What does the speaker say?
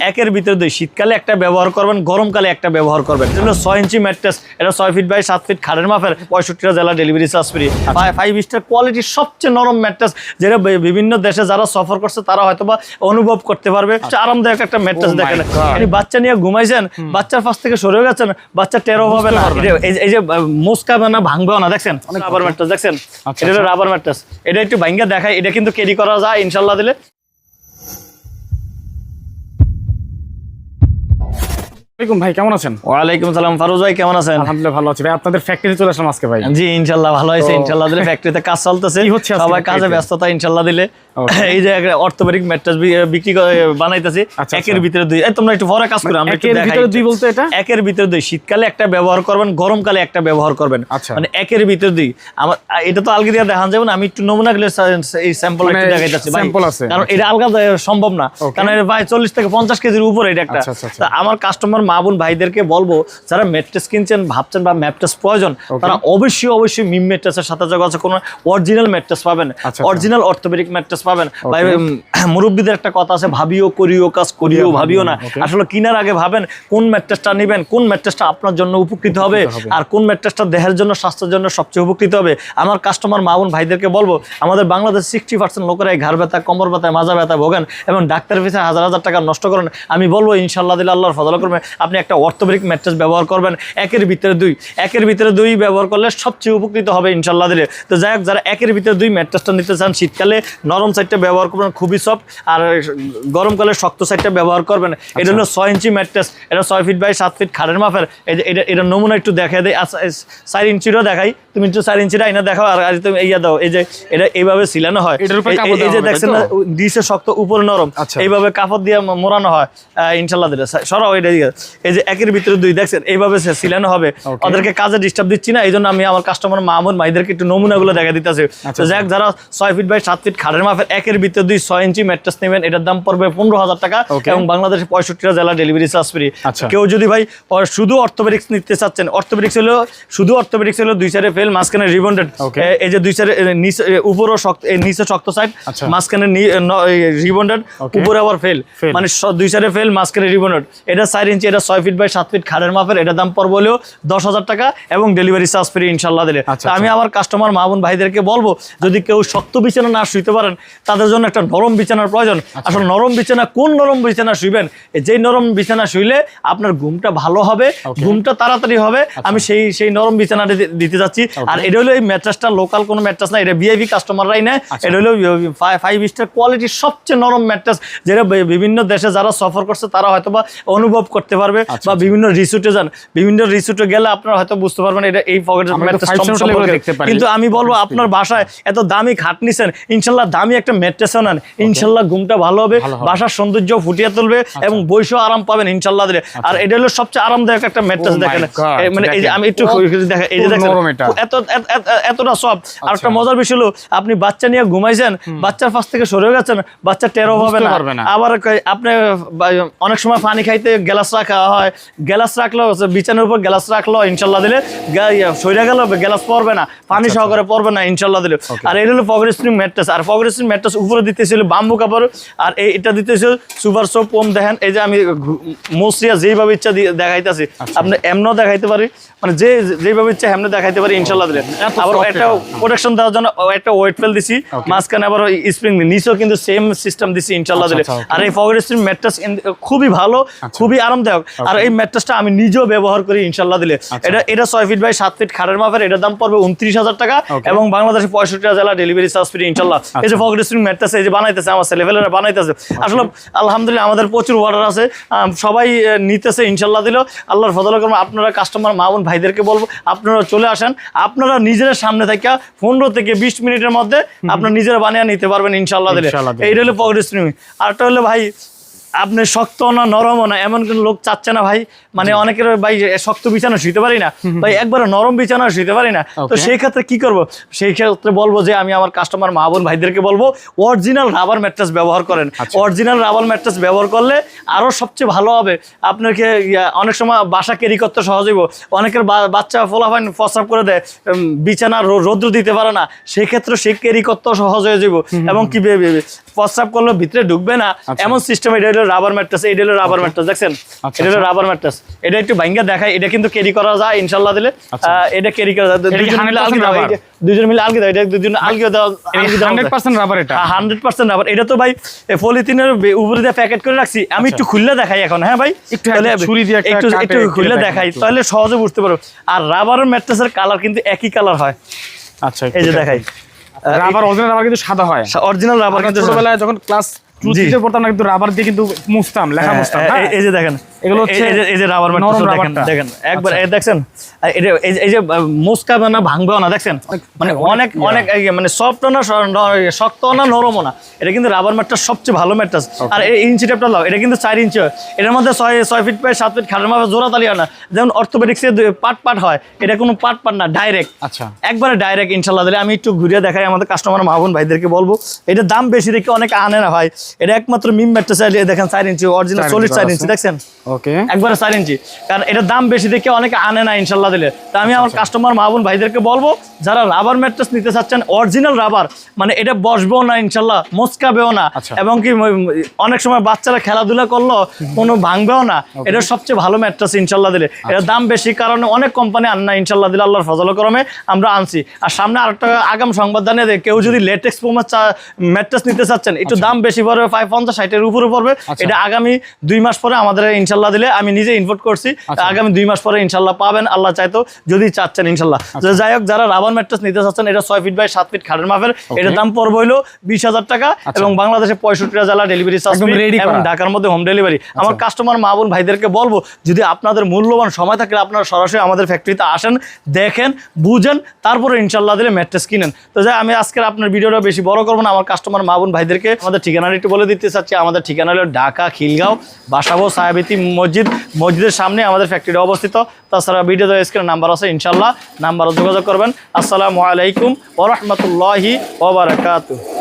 একের ভিতরে দুই। শীতকালে একটা ব্যবহার করবেন গরমকালে একটা ব্যবহার করবেন। এটা হলো ছয় ইঞ্চি ম্যাট্রেস এটা ছয় ফিট বাই সাত ফিট খাড়ের মাপের পঁয়ষট্টিটা জেলা delivery charge free five star কোয়ালিটির সবচেয়ে নরম ম্যাট্রেস যেটা বিভিন্ন দেশে যারা সফর করছে তারা হয়তো বা অনুভব করতে পারবে। আরামদায়ক একটা ম্যাট্রেস Oh দেখেন। আপনি বাচ্চা নিয়ে ঘুমাইছেন বাচ্চার পাশ থেকে সরে গেছেন বাচ্চা টেরো হবে না। এই যে- মুসকাবে না ভাঙবেও না দেখছেন? রাবার ম্যাট্রেস দেখছেন? আচ্ছা, এটা হলো আচ্ছা। রাবার ম্যাট্রেস এটা একটু ভাঙ্গা দেখায় এটা কিন্তু ক্যারি করা যায় ইনশাল্লাহ দিলে। ভাই কেমন আছেন? ওয়ালাইকুম সালাম। ফারুজ ভাই কেমন আছেন? আলহামদুলিল্লাহ ভালো আছি। ভাই আপনাদের ফ্যাক্টরি চলে আসলাম আজকে ভাই। জি ইনশাল্লাহ ভালো হয়েছে। তো- ইনশাল্লাহ ফ্যাক্টরিতে কাজ চলতেছে। হচ্ছে সবাই কাজে ব্যস্ততা ইনশাল্লাহ দিলে। এই যে অর্থোপেডিক ম্যাট্রেস বিক্রি বানাইতেছি। আচ্ছা, একের আচ্ছা। ভিতরে দুই এই তোমরা একটু পরে কাজ করো আমরা একটু দেখাই ভিতরে দুই বলতে এটা? একের ভিতরে দুই। শীতকালে একটা ব্যবহার করবেন গরমকালে একটা ব্যবহার করবেন। আচ্ছা। মানে একের ভিতরে দুই। আমার এটা তো আলগা দিয়ে দেখান যাবে না আমি একটু নমুনা গুলো এই স্যাম্পল মানে একটু দেখাইতেছি ভাই। কারণ এটা আলগা সম্ভব না. কারণ ভাই চল্লিশ থেকে পঞ্চাশ কেজির উপরে এটা একটা। আমার কাস্টমার মা বোন ভাইদেরকে বলব যারা ম্যাট্রেস কিনছেন ভাবছেন বা ম্যাট্রেস প্রয়োজন তারা অবশ্যই অবশ্যই মিম ম্যাট্রেসের সাথে যোগাযোগ করুন। অরিজিনাল ম্যাট্রেস পাবেন। অরিজিনাল অর্থোপেডিক ম্যাট্রেস পাবেন। উম, মুরব্বীদের একটা কথা আছে ভাবিও করিও কাজ করিও ভাবিও না। আসলে কিনার আগে ভাবেন কোন ম্যাট্রেসটা নেবেন কোন ম্যাট্রেসটা আপনার জন্য উপকৃত হবে। আর কোন ম্যাট্রেসটা দেহের জন্য স্বাস্থ্যের জন্য সবচেয়ে উপকৃত হবে। আমার কাস্টমার মা বোন ভাইদেরকে বলব আমাদের বাংলাদেশ সিক্সটি পার্সেন্ট লোকেরাই ঘাড় ব্যথা কোমর ব্যথা মাজা ব্যথা ভোগেন এবং ডাক্তারের পিছনে হাজার হাজার টাকা নষ্ট করেন। আমি বলব ইনশাল্লাহ দিলে আল্লাহর ফজল করবে। আপনি একটা অর্থোপেডিক ম্যাট্রেস ব্যবহার করবেন একের ভিতরে দুই। একের ভিতরে দুই ব্যবহার করলে সবচেয়ে উপকৃত হবে ইনশাল্লাহ দিলে। তো যাই হোক যারা একের ভিতরে দুই ম্যাট্রেসটা নিতে চান শীতকালে নরম সাইডটা ব্যবহার করবেন খুবই সফট আর গরমকালে শক্ত সাইডটা ব্যবহার করবেন। এটা হলো ছয় ইঞ্চি ম্যাট্রেস এটা ছয় ফিট বাই সাত ফিট খাড়ের মাপের। যে এটা এটা নমুনা একটু দেখাই দেয় আচ্ছা, চার ইঞ্চিরও দেখাই। তুমি একটু চার ইঞ্চিটা এনে দেখাও আর তুমি ইয়া দাও। এই যে এটা এইভাবে সিলানো হয়। এই- যে দেখছেন না? নিচে শক্ত উপরে নরম। আচ্ছা। এইভাবে কাপড় দিয়ে মোড়ানো হয়। ইনশাল্লাহ দিলে। সরাও এটা এই যে একের ভিতরে দুই দেখছেন? এইভাবে সে সিলানো হবে। ওদেরকে কাজে ডিস্টার্ব দিচ্ছি না এই জন্য আমি আমার কাস্টমার মামুন ভাইদেরকে একটু নমুনাগুলো দেখা দিতেছি। আচ্ছা, তো যাক যারা ছয় ফিট বাই সাত ফিট খাড়ের মাপের একের ভিতরে দুই ছয় ইঞ্চি ম্যাট্রেস নেবেন এটার দাম পড়বে পনেরো হাজার টাকা এবং বাংলাদেশের পঁয়ষট্টিটা জেলা ডেলিভারি চার্জ ফ্রি আচ্ছা। কেউ যদি ভাই শুধু অর্থোপেডিক্স নিতে চাচ্ছেন অর্থোপেডিক্স হলো শুধু অর্থোপেডিক্স হলো দুই সাইডে ফেল মাঝখানে রিবন্ডেড এই যে দুই সাইডে নিচে উপরও শক্ত নিচে শক্ত সাইড আচ্ছা। মাঝখানে রিবন্ডেড উপরে আবার ফেল মানে দুই সাইডে ফেল মাঝখানে রিবন্ডেড এটা চার ইঞ্চি এটা ছয় ফিট বাই সাত ফিট খাড়ের মাপের এটা দাম পড়বে হলেও দশ হাজার টাকা এবং ডেলিভারি চার্জ ফ্রি ইনশাল্লাহ দিলে। আচ্ছা, আমি আমার কাস্টমার মা বোন ভাইদেরকে বলব যদি কেউ শক্ত বিছানা না শুইতে পারেন তাদের জন্য একটা নরম বিছানার প্রয়োজন। আচ্ছা। আসলে নরম বিছানা কোন নরম বিছানা শুইবেন? এই যেই নরম বিছানা শুইলে আপনার ঘুমটা ভালো হবে ঘুমটা তাড়াতাড়ি হবে। আমি সেই সেই নরম বিছানাটা দিতে যাচ্ছি। আর এটা হলো এই ম্যাট্রেসটা লোকাল কোনো ম্যাট্রেস না এটা ভিআইপি কাস্টমাররাই নেয়। আচ্ছা। এটা হলো ফাইভ স্টার কোয়ালিটির সবচেয়ে নরম ম্যাট্রেস যেটা বিভিন্ন দেশে যারা সফর করছে তারা হয়তো বা অনুভব করতে পারবে আচ্ছা, বা বিভিন্ন রিসুটে যান বিভিন্ন রিসুটে গেলে আপনারা হয়তো বুঝতে পারবেন এটা এই পকেটের ম্যাট্রেস। কিন্তু আমি বলব আপনার বাসায় এত দামি খাট নিছেন ইনশাল্লাহ দামি একটা ম্যাট্রেসও নেন। ইনশাল্লাহ ঘুমটা ভালো হবে বাসার সৌন্দর্য ফুটিয়ে তুলবে এবং বৈশ আরাম পাবেন ইনশাল্লাহ দিলে। আর এটা হলো সবচেয়ে আরামদায়ক একটা ম্যাট্রেস Oh দেখেন। মানে এই যে আমি একটু কত দেখা এই যে দেখেন এত এত- এত- এতটা সব আর একটা আচ্ছা। মজার বিষয় হলো আপনি বাচ্চা নিয়ে ঘুমাইছেন বাচ্চার পাশ থেকে সরে গেছেন বাচ্চা টেরো হবে না। আবার আপনি অনেক সময় পানি খাইতে গ্লাস রাখা হয় গ্লাস রাখল বিছানার উপর গ্লাস রাখল ইনশাল্লাহ দিলে সইরা গেল গ্লাস পড়বে না পানি আচ্ছা, সহকারে পড়বে না ইনশাল্লাহ দিলে। আর এটা হলো পকেট স্প্রিং ম্যাট্রেস আর পকেট স্প্রিং ম্যাট্রেস উপরে দিতেছিল বাম্বু কাপড় আর এই এটা দিতেছিল সুপার সোপ পোম দেখেন এই যে আমি মোসিয়া যেইভাবে ইচ্ছা দেখাইতেছি আচ্ছা। আপনি এমনও দেখাইতে পারি মানে যে যেইভাবে ইচ্ছা এমনি দেখাইতে পারি ইনশাল্লাহ দিলে। আবার একটা প্রোটেকশন দেওয়ার জন্য একটা ওয়েট ফেল দিছি মাঝখানে আবার স্প্রিং নিচেও কিন্তু সেম সিস্টেম দিছি ইনশাল্লাহ আচ্ছা, দিলে। আচ্ছা, আর এই পকেট স্প্রিং ম্যাট্রেস খুবই ভালো খুবই আরামদায়ক। আর এই ম্যাট্রেসটা আমি নিজেও ব্যবহার করি ইনশাল্লাহ দিলে। আচ্ছা। এটা এটা ছয় ফিট বাই সাত ফিট খাটের মাপের এটার দাম পড়বে উনত্রিশ হাজার টাকা এবং বাংলাদেশের পঁয়ষট্টি জেলা ডেলিভারি চার্জ ফ্রি ইনশাল্লাহ এই যে পকেট স্প্রিং ম্যাট্রেস এই যে বানাইতেছে আমার ছেলেফেলেরা বানাইতেছে। আসলে আলহামদুলিল্লাহ আমাদের প্রচুর অর্ডার আছে। সবাই নিতেছে ইনশাল্লাহ দিল। আল্লাহর ফজল করব আপনারা কাস্টমার মামুন ভাইদেরকে বলব আপনারা চলে আসেন। আপনারা নিজের সামনে থেকে পনেরো থেকে বিশ মিনিটের মধ্যে আপনারা নিজেরা বানিয়ে নিতে পারবেন ইনশাল্লাহ দিলে। এইটা হলো পকেট স্প্রিং আরটা হলো ভাই আপনি শক্ত না নরমও না এমন কোন লোক চাচ্ছে না ভাই। মানে অনেকের ভাই শক্ত বিছানা শুইতে পারি না ভাই একবার নরম বিছানা শুইতে পারি না। তো সেই ক্ষেত্রে কি করব? সেই ক্ষেত্রে বলব যে আমি আমার কাস্টমার মা বোন ভাইদেরকে বলব অরিজিনাল রাবার ম্যাট্রেস ব্যবহার করেন। অরিজিনাল রাবার ম্যাট্রেস ব্যবহার করলে আরও সবচেয়ে ভালো হবে। আপনাকে অনেক সময় বাসা ক্যারি করতে সহজ হইব। অনেকের বাচ্চা ফোলাফাইন ফসাপ করে দেয় বিছানা রৌদ্র দিতে পারে না। সেই ক্ষেত্রে সে ক্যারি করতে সহজ হয়ে যাব এবং কি প্রস্রাব করলে ভিতরে ঢুকবে না। আচ্ছা। এমন সিস্টেম এটা হলো রাবার ম্যাট্রেস এটা হলো রাবার ম্যাট্রেস দেখছেন? আচ্ছা, এটা হলো রাবার ম্যাট্রেস এটা একটু ভাঙ্গা দেখাই এটা কিন্তু ক্যারি করা যায় ইনশাল্লাহ দিলে। আচ্ছা। এটা ক্যারি করা যায়। দুজন মিলে আলগি দুজন মিলে আলগি এটা দুজন আলগি দাও আলগি দাও হান্ড্রেড পার্সেন্ট রাবার এটা। হান্ড্রেড পার্সেন্ট রাবার এটা তো ভাই পলিথিনের উপরে দিয়ে প্যাকেট করে রাখছি। আমি একটু খুললে দেখাই এখন হ্যাঁ ভাই? একটু একটা ছুরি দিয়ে একটু একটু খুললে দেখাই তাহলে সহজে বুঝতে পারো। আর রাবারের ম্যাট্রেসের কালার কিন্তু একই কালার হয়। আচ্ছা এই যে দেখাই। রাবার অরিজিনাল রাবার কিন্তু সাদা হয়। অরিজিনাল রাবার কিন্তু ছোটবেলায় যখন ক্লাস পড়তাম না কিন্তু রাবার দিয়ে কিন্তু মুছতাম লেখা হ্যাঁ, মুছতাম হ্যাঁ? এই যে দেখেন এগুলো হচ্ছে এই যে- রাবার ম্যাট্রেস দেখেন। দেখেন একবার আচ্ছা। এই এটা এই যে- মুসকাবে না ভাঙবেও না দেখছেন? মানে অনেক অনেক মানে সফট না শক্ত না নরমও না। এটা কিন্তু রাবার ম্যাট্রেস সবচেয়ে ভালো ম্যাট্রেস আর এই ইঞ্চি টেপটা লাও এটা কিন্তু চার ইঞ্চি হয়। এটার মধ্যে ছয় ছয় ফিট পায় সাত ফিট খাটের মাপে জোড়া তালি হয় না। যেমন অর্থোপেডিক্সে পাট পাট হয়। এটা কোনো পাট পাট না ডাইরেক্ট আচ্ছা। একবারে ডাইরেক্ট ইনশাল্লাহ দিলে আমি একটু ঘুরিয়ে দেখাই আমাদের কাস্টমার মাহবুন ভাইদেরকে বলব। এটা দাম বেশি দেখে অনেকে আনে না ভাই। এটা একমাত্র মিম ম্যাট্রেস দেখেন চার ইঞ্চি অরিজিনাল চল্লিশ চার ইঞ্চি দেখছেন? ওকে একবারে চার ইঞ্চি। কারণ এটা দাম বেশি দেখে অনেকে আনে না ইনশাল্লাহ দিলে। তা আমি আমার কাস্টমার মাহবুন ভাইদেরকে বলব যারা রাবার ম্যাট্রেস নিতে চাচ্ছেন অরিজিনাল রাবার মানে এটা বসবেও না ইনশাল্লাহ মস্কাবেও না। আচ্ছা। এবং কি অনেক সময় বাচ্চারা খেলাধুলা করল কোনো ভাঙবেও না। এটা সবচেয়ে ভালো ম্যাট্রেস ইনশাল্লাহ দিলে। এটা দাম বেশি কারণে অনেক কোম্পানি আন না ইনশাল্লাহ দিলে আল্লাহর ফজল করমে আমরা আনছি। আর সামনে আরেকটা আগাম সংবাদ জানিয়ে দেয় কেউ যদি লেটেক্স পোমার ম্যাট্রেস নিতে চাচ্ছেন একটু দাম বেশি পড়বে ফাইভ পঞ্চাশ ষাটের উপরে পড়বে। আচ্ছা। এটা আগামী দুই মাস পরে আমাদের ইনশাল্লাহ দিলে আমি নিজে ইনভোট করছি আচ্ছা। আগামী দুই মাস পরে ইনশাল্লাহ পাবেন আল্লাহ চাইতো যদি চাচ্ছেন ইনশাল্লাহ আচ্ছা। যাই হোক যারা রাবার ম্যাট্রেস নিতে চাচ্ছেন এটা ছয় ফিট বাই সাত ফিট খাটের মাপের এটার দাম পড়বে হইল বিশ হাজার টাকা এবং বাংলাদেশে পঁয়ষট্টিটা জেলা ডেলিভারি চার্জ আচ্ছা। এবং আচ্ছা। ঢাকার মধ্যে হোম ডেলিভারি আমার কাস্টমার মা বোন ভাইদেরকে বলব যদি আপনাদের মূল্যবান সময় থাকলে আপনারা সরাসরি আমাদের ফ্যাক্টরিতে আসেন দেখেন বুঝেন তারপরে ইনশাল্লাহ দিলে ম্যাট্রেস কিনেন তো যাই আমি আজকের আপনার ভিডিওটা বেশি বড় করব না আমার কাস্টমার মা বোন ভাইদেরকে আমাদের ঠিকানাটা একটু বলে দিতে চাচ্ছি আমাদের ঠিকানা হলো ঢাকা খিলগাঁও বাসাবো সায়াবিতি মসজিদ, মসজিদের সামনে আমাদের ফ্যাক্টরি অবস্থিত। তাছাড়া ভিডিও স্ক্রিনে নাম্বার আছে ইনশাল্লাহ নাম্বারও যোগাযোগ করবেন। আসসালামু আলাইকুম ওরহমতুল্লাহি ওবরাকাতু